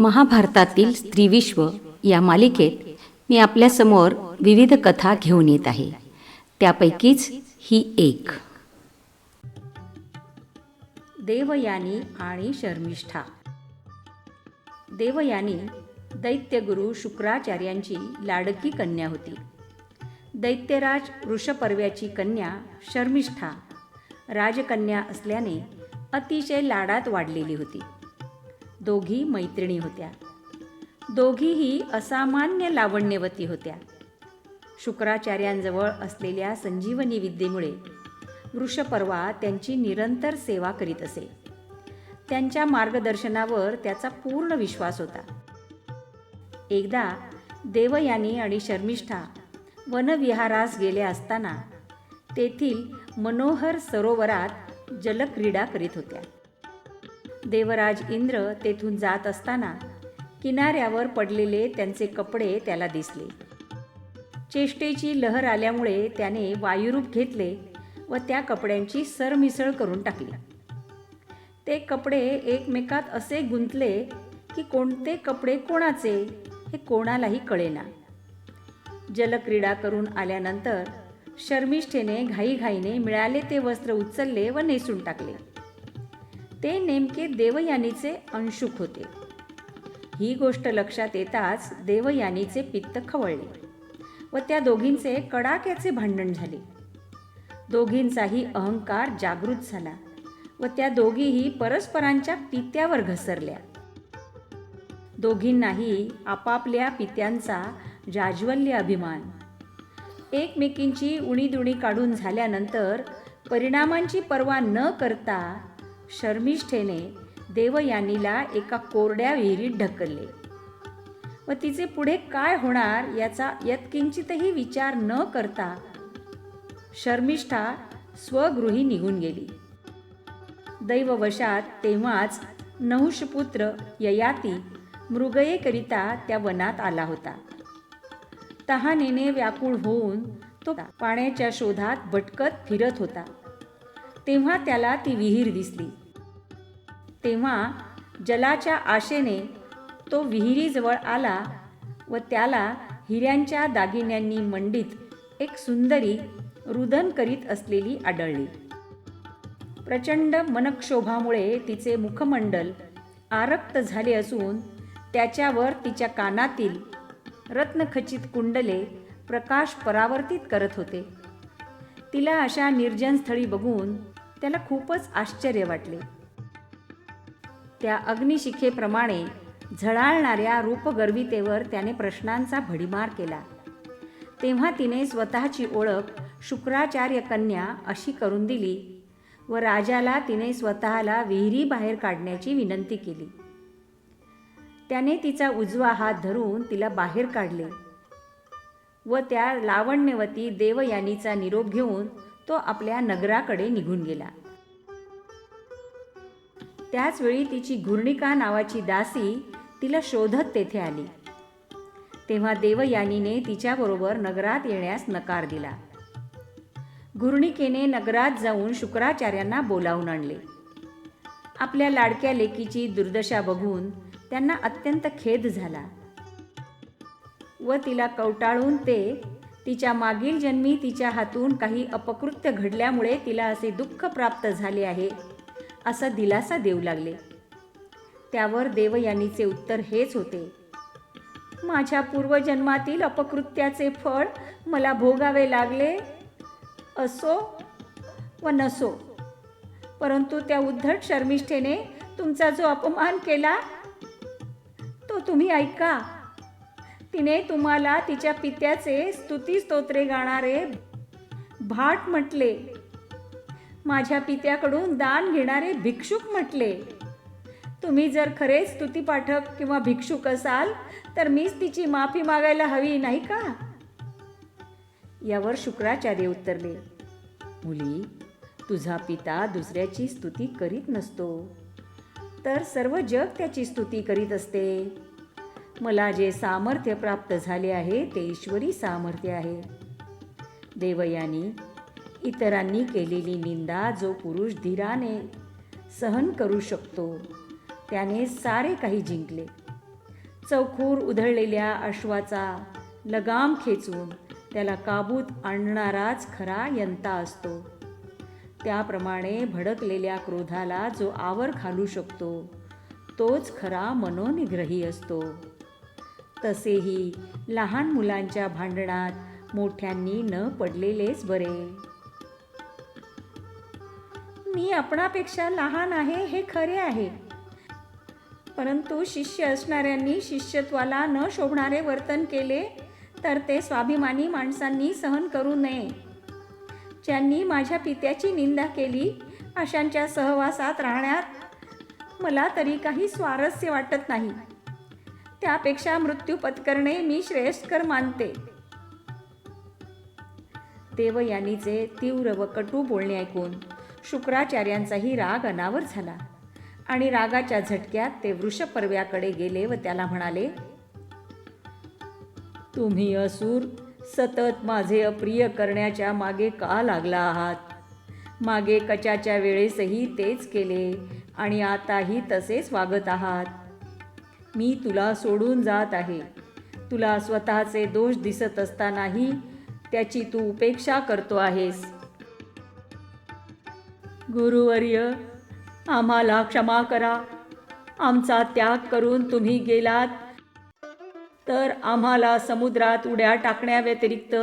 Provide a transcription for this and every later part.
महाभारतातील स्त्रीविश्व या मालिकेत मी आपल्यासमोर विविध कथा घेऊन येत आहे. त्यापैकीच ही एक. देवयानी आणि शर्मिष्ठा. देवयानी दैत्यगुरु शुक्राचार्यांची लाडकी कन्या होती. दैत्यराज वृषपर्व्याची कन्या शर्मिष्ठा राजकन्या असल्याने अतिशय लाडात वाढलेली होती. दोघी मैत्रिणी होत्या. दोघीही असामान्य लावण्यवती होत्या. शुक्राचार्यांजवळ असलेल्या संजीवनी विद्येमुळे वृषपर्वा त्यांची निरंतर सेवा करीत असे. त्यांच्या मार्गदर्शनावर त्याचा पूर्ण विश्वास होता. एकदा देवयानी आणि शर्मिष्ठा वनविहारास गेले असताना तेथील मनोहर सरोवरात जलक्रीडा करीत होत्या. देवराज इंद्र तेथून जात असताना किनाऱ्यावर पडलेले त्यांचे कपडे त्याला दिसले. चेष्टेची लहर आल्यामुळे त्याने वायुरूप घेतले व त्या कपड्यांची सरमिसळ करून टाकली. ते कपडे एकमेकात असे गुंतले की कोणते कपडे कोणाचे हे कोणालाही कळेना. जलक्रीडा करून आल्यानंतर शर्मिष्ठेने घाईघाईने मिळाले ते वस्त्र उचलले व नेसून टाकले. ते नेमके देवयानीचे अंशुक होते. ही गोष्ट लक्षात येताच देवयानीचे पित्त खवळले व त्या दोघींचे कडाक्याचे भांडण झाले. दोघींचाही अहंकार जागृत झाला व त्या दोघीही परस्परांच्या पित्यावर घसरल्या. दोघींनाही आपापल्या पित्यांचा जाज्वल्य अभिमान. एकमेकींची उणीदुणी काढून झाल्यानंतर परिणामांची पर्वा न करता शर्मिष्ठेने देवयानीला एका कोरड्या विहिरीत ढकलले. व तिचे पुढे काय होणार याचा यत्किंचितही विचार न करता शर्मिष्ठा स्वगृही निघून गेली. दैववशात तेव्हाच नहुषपुत्र ययाती मृगयेकरिता त्या वनात आला होता. तहानेने व्याकुळ होऊन तो पाण्याच्या शोधात भटकत फिरत होता. तेव्हा त्याला ती विहीर दिसली. तेव्हा जलाच्या आशेने तो विहिरीजवळ आला व त्याला हिऱ्यांच्या दागिन्यांनी मंडित एक सुंदरी रुदन करीत असलेली आढळली. प्रचंड मनक्षोभामुळे तिचे मुखमंडल आरक्त झाले असून त्याच्यावर तिच्या कानातील रत्नखचित कुंडले प्रकाश परावर्तित करत होते. तिला अशा निर्जन स्थळी बघून त्याला खूपच आश्चर्य वाटले. त्या अग्निशिखेप्रमाणे झळाळणाऱ्या रूपगर्वितेवर त्याने प्रश्नांचा भडीमार केला. तेव्हा तिने स्वतःची ओळख शुक्राचार्य कन्या अशी करून दिली व राजाला तिने स्वतःला विहिरी बाहेर काढण्याची विनंती केली. त्याने तिचा उजवा हात धरून तिला बाहेर काढले व त्या लावण्यवती देवयानीचा निरोप घेऊन तो आपल्या नगराकडे निघून गेला. त्याचवेळी तिची घूर्णिका नावाची दासी तिला शोधत तेथे आली. तेव्हा देवयानीने तिच्याबरोबर नगरात येण्यास नकार दिला. घूर्णिकेने नगरात जाऊन शुक्राचार्यांना बोलावून आणले. आपल्या लाडक्या लेकीची दुर्दशा बघून त्यांना अत्यंत खेद झाला व तिला कवटाळून ते तिच्या मागील जन्मी तिच्या हातून काही अपकृत्य घडल्यामुळे तिला असे दुःख प्राप्त झाले आहे असा दिलासा देऊ लागले. त्यावर देवयानीचे उत्तर हेच होते. माझ्या पूर्वजन्मातील अपकृत्याचे फळ मला भोगावे लागले? असो व नसो. परंतु त्या उद्धट शर्मिष्ठेने तुमचा जो अपमान केला तो तुम्ही ऐका. तिने तुम्हाला तिच्या पित्याचे स्तुती स्तोत्रे गाणारे भाट म्हटले. माझ्या पित्याकडून दान घेणारे भिक्षुक म्हटले. तुम्ही जर खरे स्तुतीपाठक किंवा भिक्षुक असाल तर मीच तिची माफी मागायला हवी नाही का? यावर शुक्राचार्य उत्तरले मुली तुझा पिता दुसऱ्याची स्तुती करीत नसतो. तर सर्व जग त्याची स्तुती करीत असते. मला जे सामर्थ्य प्राप्त झाले आहे ते ईश्वरी सामर्थ्य आहे. देवयानी इतरांनी केलेली निंदा जो पुरुष धीराने सहन करू शकतो त्याने सारे काही जिंकले. चौखूर उधळलेल्या अश्वाचा लगाम खेचून त्याला काबूत आणणाराच खरा यंता असतो. त्याप्रमाणे भडकलेल्या क्रोधाला जो आवर घालू शकतो तोच खरा मनोनिग्रही असतो. तसेही लहान मुलांच्या भांडणात मोठ्यांनी न पडलेलेच बरे. मी आपणापेक्षा लहान आहे हे खरे आहे. परंतु शिष्य असणाऱ्यांनी शिष्यत्वाला न शोभणारे वर्तन केले तर ते स्वाभिमानी माणसांनी सहन करू नये. ज्यांनी माझ्या पित्याची निंदा केली अशांच्या सहवासात राहण्यात मला तरी काही स्वारस्य वाटत नाही. त्यापेक्षा मृत्यू पत्करणे मी श्रेयस्कर मानते. देवयानीचे तीव्र व कटू बोलणे ऐकून शुक्राचार्यांचाही राग अनावर झाला. आणि रागाच्या झटक्यात ते वृषपर्व्याकडे गेले व त्याला म्हणाले तुम्ही असुर सतत माझे अप्रिय करण्याच्या मागे का लागला आहात? मागे कचाच्या वेळेसही तेच केले आणि आताही तसेच वागत आहात. मी तुला सोडून जात आहे. तुला स्वतःचे दोष दिसत असतानाही त्याची तू उपेक्षा करतो आहेस. गुरुवर्य आम्हाला क्षमा करा. आमचा त्याग करून तुम्ही गेलात तर आम्हाला समुद्रात उड्या टाकण्याव्यतिरिक्त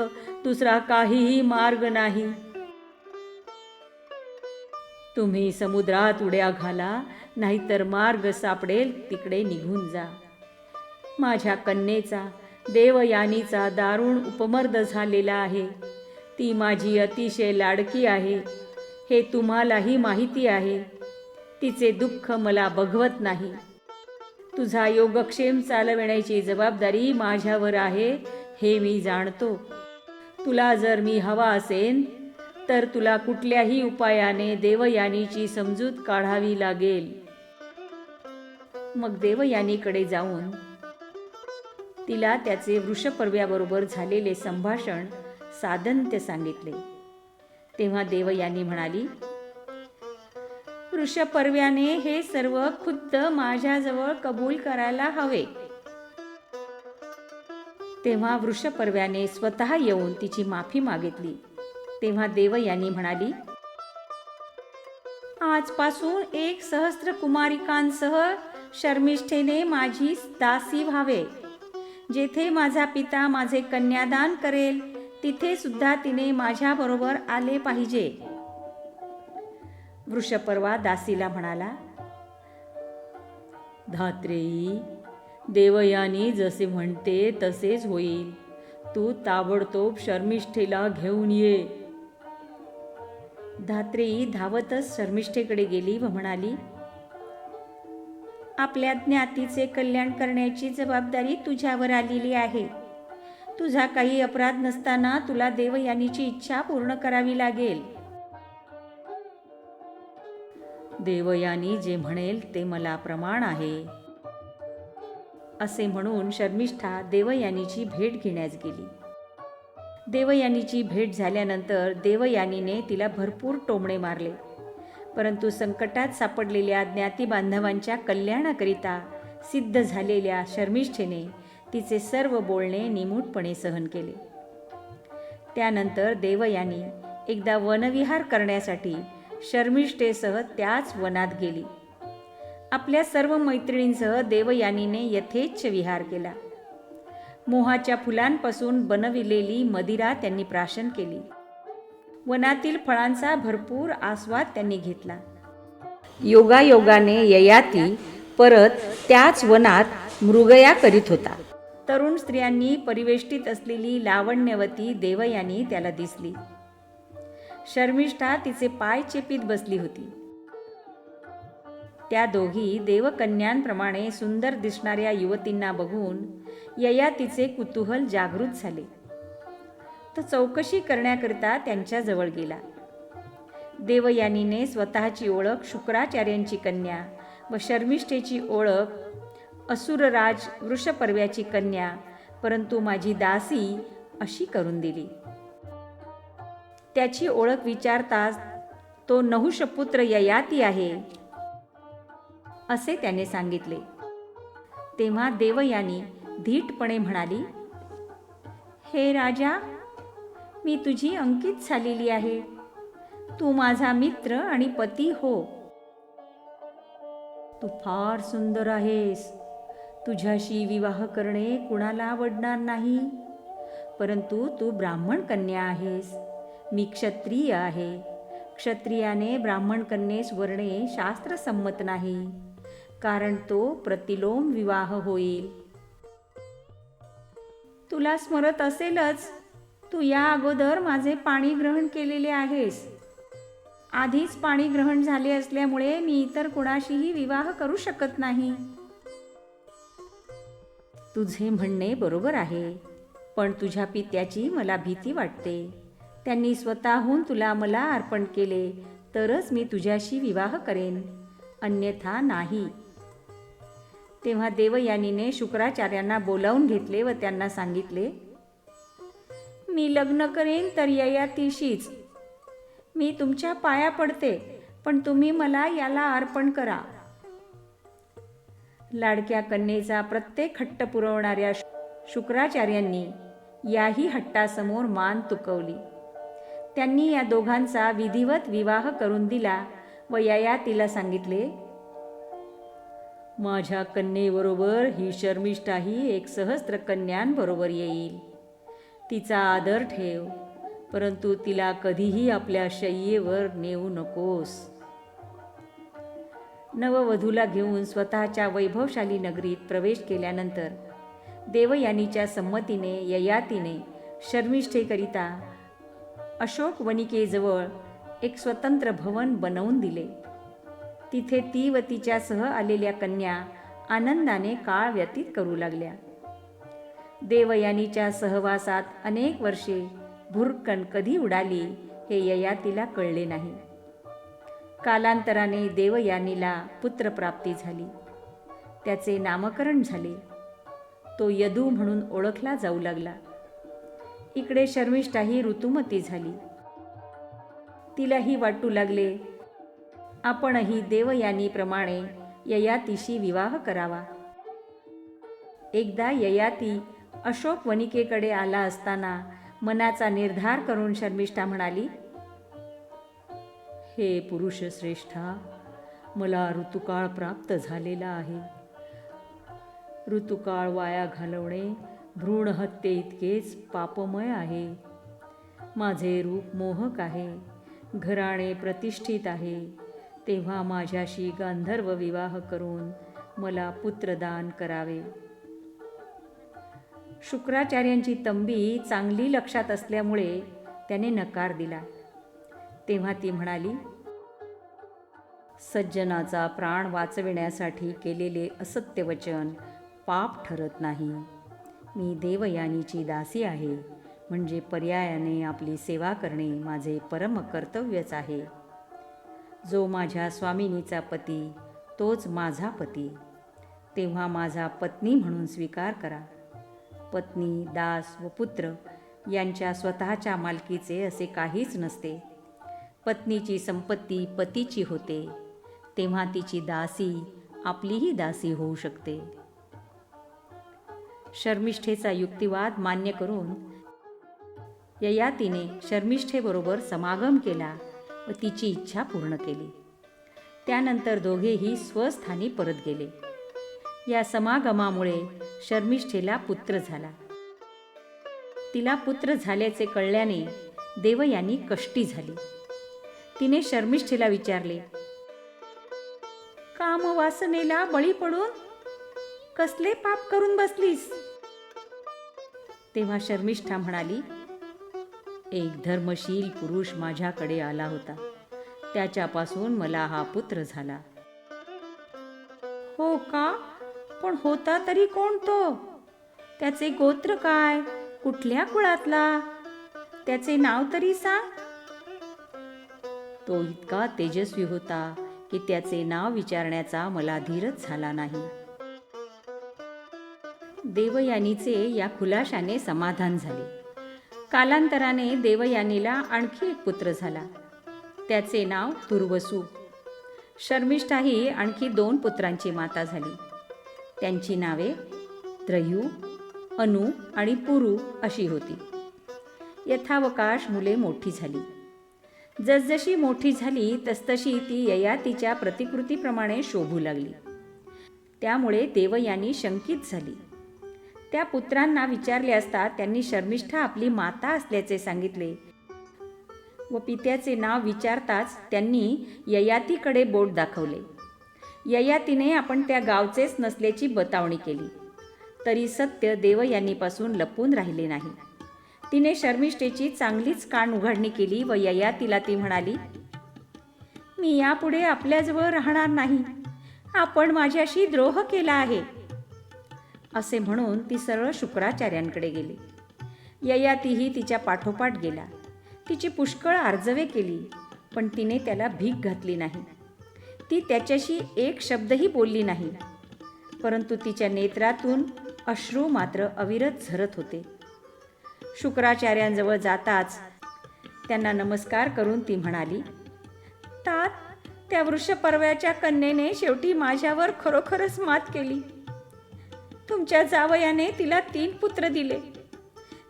दुसरा काहीही मार्ग नाही. तुम्ही समुद्रात उड्या घाला नाहीतर मार्ग सापडेल तिकडे निघून जा. माझ्या कन्येचा देवयानीचा दारुण उपमर्द झालेला आहे. ती माझी अतिशय लाडकी आहे. हे तुम्हालाही माहिती आहे. तिचे दुःख मला बघवत नाही. तुझा योगक्षेम चालविण्याची जबाबदारी माझ्यावर आहे हे मी जाणतो. तुला जर मी हवा असेन तर तुला कुठल्याही उपायाने देवयानीची समजूत काढावी लागेल. मग देवयानीकडे जाऊन तिला त्याचे वृषपर्व्याबरोबर झालेले संभाषण सादंत्य सांगितले. तेव्हा देवयानी म्हणाली वृषपर्व्याने हे सर्व खुद्द माझ्याजवळ कबूल करायला हवे. तेव्हा वृषपर्व्याने स्वतः येऊन तिची माफी मागितली. तेव्हा देवयानी म्हणाली आजपासून एक सहस्त्र कुमारिकांसह शर्मिष्ठेने माझी दासी व्हावे. जेथे माझा पिता माझे कन्यादान करेल तिथे सुद्धा तिने माझ्याबरोबर आले पाहिजे. वृषपर्वा दासीला म्हणाला धात्रेयी देवयानी जसे म्हणते तसेच होईल. तू ताबडतोब शर्मिष्ठेला घेऊन ये. धात्रेयी धावतच शर्मिष्ठेकडे गेली व म्हणाली आपल्या ज्ञातीचे कल्याण करण्याची जबाबदारी तुझ्यावर आलेली आहे. तुझा काही अपराध नसताना तुला देवयानीची इच्छा पूर्ण करावी लागेल. देवयानी जे म्हणेल ते मला प्रमाण आहे. असे म्हणून शर्मिष्ठा देवयानीची भेट घेण्यास गेली. देवयानीची भेट झाल्यानंतर देवयानीने तिला भरपूर टोमणे मारले. परंतु संकटात सापडलेल्या ज्ञाती बांधवांच्या कल्याणाकरिता सिद्ध झालेल्या शर्मिष्ठेने तिचे सर्व बोलणे निमूटपणे सहन केले. त्यानंतर देवयानी एकदा वनविहार करण्यासाठी शर्मिष्ठेसह त्याच वनात गेली. आपल्या सर्व मैत्रिणींसह देवयानीने यथेच्छ विहार केला. मोहाच्या फुलांपासून बनविलेली मदिरा त्यांनी प्राशन केली. वनातील फळांचा भरपूर आस्वाद त्यांनी घेतला. योगायोगाने ययाती परत त्याच वनात मृगया करीत होता. तरुण स्त्रियांनी परिवेष्टित असलेली लावण्यवती देवयानी त्याला दिसली. शर्मिष्ठा तिचे पाय चेपीत बसली होती. त्या दोघी देवकन्यांप्रमाणे सुंदर दिसणाऱ्या युवतींना बघून ययातीचे कुतूहल जागृत झाले. तो चौकशी करण्याकरिता त्यांच्याजवळ गेला. देवयानीने स्वतःची ओळख शुक्राचार्यांची कन्या व शर्मिष्ठेची ओळख असुरराज वृषपर्व्याची कन्या परंतु माझी दासी अशी करून दिली. त्याची ओळख विचारताच तो नहुषपुत्र ययाती आहे असे त्याने सांगितले. तेव्हा देवयानी धीटपणे म्हणाली हे राजा मी तुझी अंकित झालेली आहे. तू माझा मित्र आणि पती हो. तू फार सुंदर आहेस. तुझ्याशी विवाह करणे कुणाला आवडणार नाही. परंतु तू ब्राह्मण कन्या आहेस. मी क्षत्रिय आहे. क्षत्रियाने ब्राह्मण कन्येस वरणे शास्त्रसंमत नाही. कारण तो प्रतिलोम विवाह होईल. तुला स्मरत असेलच. तू या अगोदर माझे पाणी ग्रहण केलेले आहेस. आधीच पाणी ग्रहण झाले असल्यामुळे मी इतर कुणाशीही विवाह करू शकत नाही. तुझे म्हणणे बरोबर आहे. पण तुझ्या पित्याची मला भीती वाटते. त्यांनी स्वतःहून तुला मला अर्पण केले तरच मी तुझ्याशी विवाह करेन. अन्यथा नाही. तेव्हा देवयानीने शुक्राचार्यांना बोलावून घेतले व त्यांना सांगितले मी लग्न करेन तर ययातीशीच मी तुमच्या पाया पडते पण तुम्ही मला याला अर्पण करा. लाडक्या कन्येचा प्रत्येक हट्ट पुरवणाऱ्या शुक्राचार्यांनी याही हट्टासमोर मान तुकवली. त्यांनी या दोघांचा विधिवत विवाह करून दिला व ययातीला सांगितले माझ्या कन्येबरोबर ही शर्मिष्ठाही एक सहस्त्र कन्यांबरोबर येईल. तिचा आदर ठेव परंतु तिला कधीही आपल्या शय्येवर नेऊ नकोस. नववधूला घेऊन स्वतःच्या वैभवशाली नगरीत प्रवेश केल्यानंतर देवयानीच्या संमतीने ययातीने शर्मिष्ठेकरिता अशोक वनिकेजवळ एक स्वतंत्र भवन बनवून दिले. तिथे ती व तिच्यासह आलेल्या कन्या आनंदाने काळ व्यतीत करू लागल्या. देवयानीच्या सहवासात अनेक वर्षे भुरकण कधी उडाली हे ययातीला कळले नाही. कालांतराने देवयानीला पुत्रप्राप्ती झाली. त्याचे नामकरण झाले. तो यदू म्हणून ओळखला जाऊ लागला. इकडे शर्मिष्ठाही ऋतुमती झाली. तिलाही वाटू लागले आपणही देवयानीप्रमाणे ययातीशी विवाह करावा. एकदा ययाती अशोक वनिकेकडे आला असताना मनाचा निर्धार करून शर्मिष्ठा म्हणाली हे पुरुष श्रेष्ठा मला ऋतुकाळ प्राप्त झालेला आहे. ऋतुकाळ वाया घालवणे भ्रूणहत्ये इतकेच पापमय आहे. माझे रूप मोहक आहे घराणे प्रतिष्ठित आहे. तेव्हा माझ्याशी गांधर्व विवाह करून मला पुत्रदान करावे. शुक्राचार्यांची तंबी चांगली लक्षात असल्यामुळे त्याने नकार दिला. तेव्हा ती म्हणाली सज्जनाचा प्राण वाचविण्यासाठी केलेले असत्य वचन पाप ठरत नाही. मी देवयानीची दासी आहे म्हणजे पर्यायाने आपली सेवा करणे माझे परम कर्तव्यच आहे. जो माझ्या स्वामिनीचा पती तोच माझा पती. तेव्हा माझा पत्नी म्हणून स्वीकार करा. पत्नी दास व पुत्र यांच्या स्वतःच्या मालकीचे असे काहीच नसते. पत्नीची संपत्ती पतीची होते. तेव्हा तिची दासी आपलीही दासी होऊ शकते. शर्मिष्ठेचा युक्तिवाद मान्य करून ययातीने शर्मिष्ठेबरोबर समागम केला व तिची इच्छा पूर्ण केली. त्यानंतर दोघेही स्वस्थानी परत गेले. या समागमामुळे शर्मिष्ठेला पुत्र झाला. तिला पुत्र झाल्याचे कळल्याने देवयानी कष्टी झाली. तिने शर्मिष्ठीला विचारले कामवासनेला बळी पडून कसले पाप करून बसलीस? तेव्हा शर्मिष्ठा म्हणाली एक धर्मशील पुरुष माझ्याकडे आला होता. त्याच्यापासून मला हा पुत्र झाला. हो का? पण होता तरी कोण तो? त्याचे गोत्र काय? कुठल्या कुळातला? त्याचे नाव तरी सांग. तो इतका तेजस्वी होता की त्याचे नाव विचारण्याचा मला धीरच झाला नाही. देवयानीचे या खुलाशाने समाधान झाले. कालांतराने देवयानीला आणखी एक पुत्र झाला. त्याचे नाव दुर्वसू शर्मिष्ठाही आणखी दोन पुत्रांची माता झाली. त्यांची नावे त्रयू अनु आणि पुरू अशी होती. यथावकाश मुले मोठी झाली. जसजशी मोठी झाली तसतशी ती ययातीच्या प्रतिकृतीप्रमाणे शोभू लागली. त्यामुळे देवयानी शंकित झाली. त्या पुत्रांना विचारले असता त्यांनी शर्मिष्ठा आपली माता असल्याचे सांगितले. व पित्याचे नाव विचारताच त्यांनी ययातीकडे बोट दाखवले. ययातीने आपण त्या गावचेच नसल्याची बतावणी केली. तरी सत्य देवयानीपासून लपून राहिले नाही. तिने शर्मिष्ठेची चांगलीच कान उघडणी केली व ययातीला ती म्हणाली मी यापुढे आपल्याजवळ राहणार नाही. आपण माझ्याशी द्रोह केला आहे. असे म्हणून ती सरळ शुक्राचार्यांकडे गेली. ययातीही तिच्या पाठोपाठ गेला तिची पुष्कळ आर्जवे केली पण तिने त्याला भीक घातली नाही. ती त्याच्याशी एक शब्दही बोलली नाही. परंतु तिच्या नेत्रातून अश्रू मात्र अविरत झरत होते. शुक्राचार्यांजवळ जाताच त्यांना नमस्कार करून ती म्हणाली तात त्या वृषपर्व्याच्या कन्येने शेवटी माझ्यावर खरोखरच मात केली. तुमच्या जावयाने तिला तीन पुत्र दिले.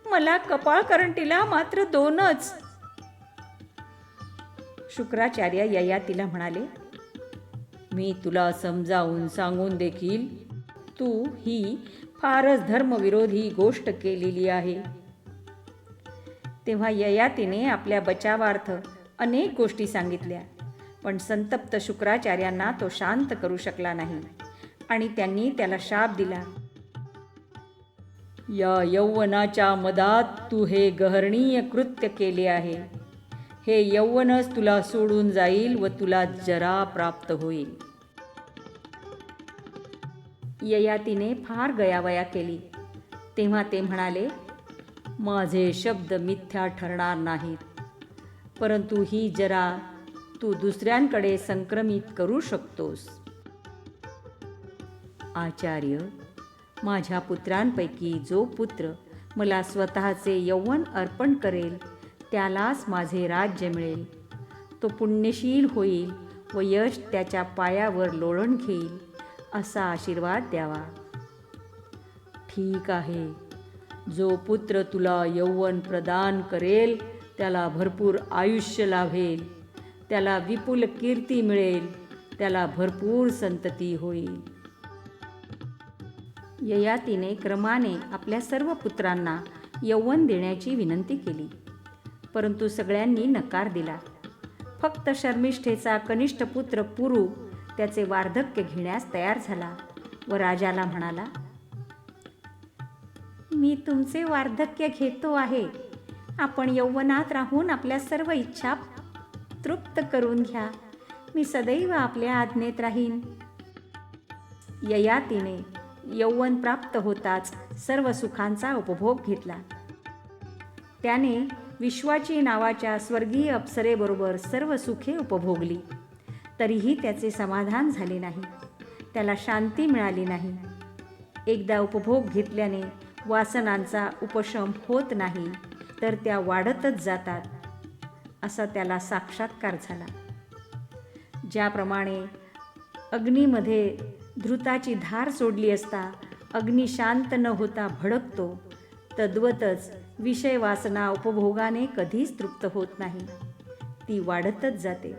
मला कपाळ करंटीला मात्र दोनच. शुक्राचार्य यया तिला म्हणाले मी तुला समजावून सांगून देखील तू ही फारच धर्मविरोधी गोष्ट केलेली आहे. तेव्हा ययातीने आपल्या बचावार्थ अनेक गोष्टी सांगितल्या. पण संतप्त शुक्राचार्यांना तो शांत करू शकला नाही आणि त्यांनी त्याला शाप दिला. या यौवनाच्या मदात तू हे गहरणीय कृत्य केले आहे. हे यौवनच तुला सोडून जाईल व तुला जरा प्राप्त होईल. ययातीने फार गयावया केली. तेव्हा ते म्हणाले माझे शब्द मिथ्या ठरणार नाहीत. परंतु ही जरा तू दुसऱ्यांकडे संक्रमित करू शकतोस. आचार्य माझ्या पुत्रांपैकी जो पुत्र मला स्वतःचे यौवन अर्पण करेल त्यालाच माझे राज्य मिळेल. तो पुण्यशील होईल व यश त्याच्या पायावर लोळण घेईल असा आशीर्वाद द्यावा. ठीक आहे. जो पुत्र तुला यौवन प्रदान करेल त्याला भरपूर आयुष्य लाभेल त्याला विपुल कीर्ती मिळेल त्याला भरपूर संतती होईल. ययातीने क्रमाने आपल्या सर्व पुत्रांना यौवन देण्याची विनंती केली. परंतु सगळ्यांनी नकार दिला. फक्त शर्मिष्ठेचा कनिष्ठ पुत्र पुरू त्याचे वार्धक्य घेण्यास तयार झाला व राजाला म्हणाला मी तुमचे वार्धक्य घेतो आहे. आपण यौवनात राहून आपल्या सर्व इच्छा तृप्त करून घ्या. मी सदैव आपल्या आज्ञेत राहीन. ययातीने यौवन प्राप्त होताच सर्व सुखांचा उपभोग घेतला. त्याने विश्वाची नावाच्या स्वर्गीय अप्सरेबरोबर सर्व सुखे उपभोगली. तरीही त्याचे समाधान झाले नाही. त्याला शांती मिळाली नाही. एकदा उपभोग घेतल्याने वासनांचा उपशम होत नाही तर त्या वाढतच जातात असा त्याला साक्षात्कार झाला. ज्याप्रमाणे अग्नीमध्ये धृताची धार सोडली असता अग्नी शांत न होता भडकतो तद्वतच विषय वासना उपभोगाने कधीच तृप्त होत नाही. ती वाढतच जाते.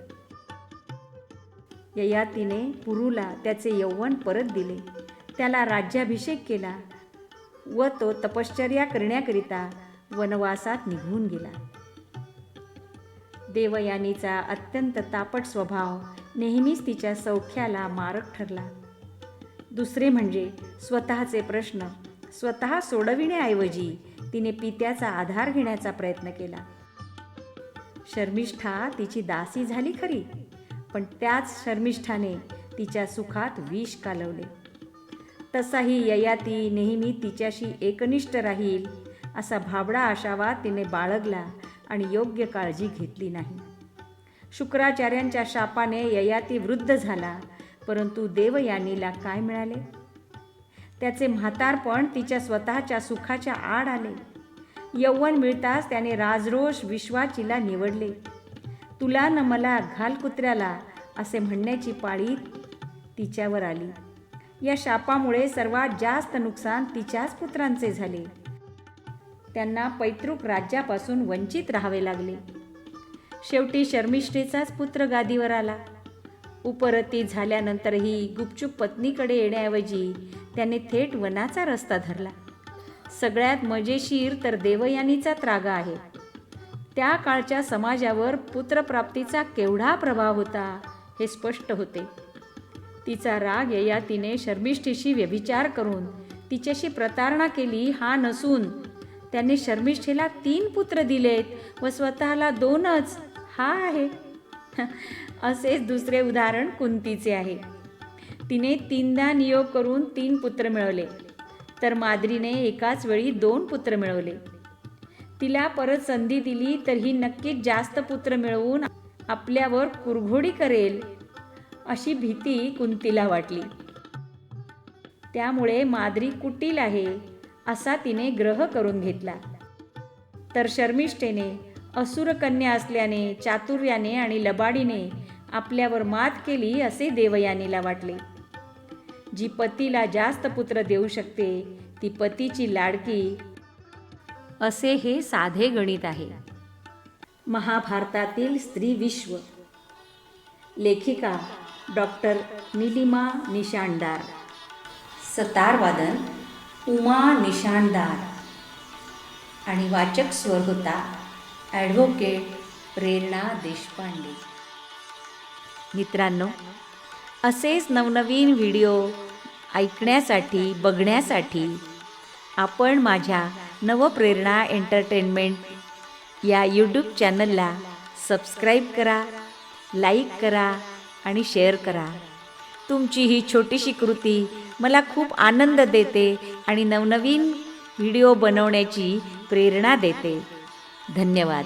ययातीने पुरूला त्याचे यौवन परत दिले. त्याला राज्याभिषेक केला. व तो तपश्चर्या करण्याकरिता वनवासात निघून गेला. देवयानीचा अत्यंत तापट स्वभाव नेहमीच तिच्या सौख्याला मारक ठरला. दुसरे म्हणजे स्वतःचे प्रश्न स्वतः सोडविण्याऐवजी तिने पित्याचा आधार घेण्याचा प्रयत्न केला. शर्मिष्ठा तिची दासी झाली खरी पण त्याच शर्मिष्ठाने तिच्या सुखात विष कालवले. तसाही ययाती नेहमी तिच्याशी एकनिष्ठ राहील असा भाबडा आशावाद तिने बाळगला आणि योग्य काळजी घेतली नाही. शुक्राचार्यांच्या शापाने ययाती वृद्ध झाला परंतु देवयानीला काय मिळाले? त्याचे म्हातारपण तिच्या स्वतःच्या सुखाच्या आड आले. यौवन मिळताच त्याने राजरोष विश्वाचीला निवडले. तुला न मला घाल कुत्र्याला असे म्हणण्याची पाळी तिच्यावर आली. या शापामुळे सर्वात जास्त नुकसान तिच्याच पुत्रांचे झाले. त्यांना पैतृक राज्यापासून वंचित राहावे लागले. शेवटी शर्मिष्ठेचाच पुत्र गादीवर आला. उपरती झाल्यानंतरही गुपचूप पत्नीकडे येण्याऐवजी त्याने थेट वनाचा रस्ता धरला. सगळ्यात मजेशीर तर देवयानीचा त्रागा आहे. त्या काळच्या समाजावर पुत्रप्राप्तीचा केवढा प्रभाव होता हे स्पष्ट होते. तिचा राग ययातीने शर्मिष्ठेशी व्यभिचार करून तिच्याशी प्रतारणा केली हा नसून. त्याने शर्मिष्ठेला तीन पुत्र दिलेत व स्वतःला दोनच. हा आहे. असेच दुसरे उदाहरण कुंतीचे आहे. तिने तीनदा नियोग करून तीन पुत्र मिळवले. तर माद्रीने एकाच वेळी दोन पुत्र मिळवले. तिला परत संधी दिली तर ही नक्कीच जास्त पुत्र मिळवून आपल्यावर कुरघोडी करेल. अशी भीती कुंतीला वाटली. त्यामुळे माद्री कुटील आहे असा तिने ग्रह करून घेतला. तर शर्मिष्ठेने असुरकन्या असल्याने चातुर्याने आणि लबाडीने आपल्यावर मात केली असे देवयानीला वाटले. जी पतीला जास्त पुत्र देऊ शकते ती पतीची लाडकी असे हे साधे गणित आहे. महाभारतातील स्त्री विश्व. लेखिका डॉक्टर निलिमा निशाणदार. सतारवादन उमा निशाणदार. आणि वाचक स्वर होता ॲडव्होकेट प्रेरणा देशपांडे. मित्रांनो असेच नवनवीन व्हिडिओ ऐकण्यासाठी बघण्यासाठी आपण माझ्या नवप्रेरणा एंटरटेनमेंट या यूट्यूब चॅनलला सबस्क्राईब करा लाईक करा आणि शेअर करा. तुमची ही छोटीशी कृती मला खूप आनंद देते आणि नवनवीन व्हिडिओ बनवण्याची प्रेरणा देते. धन्यवाद.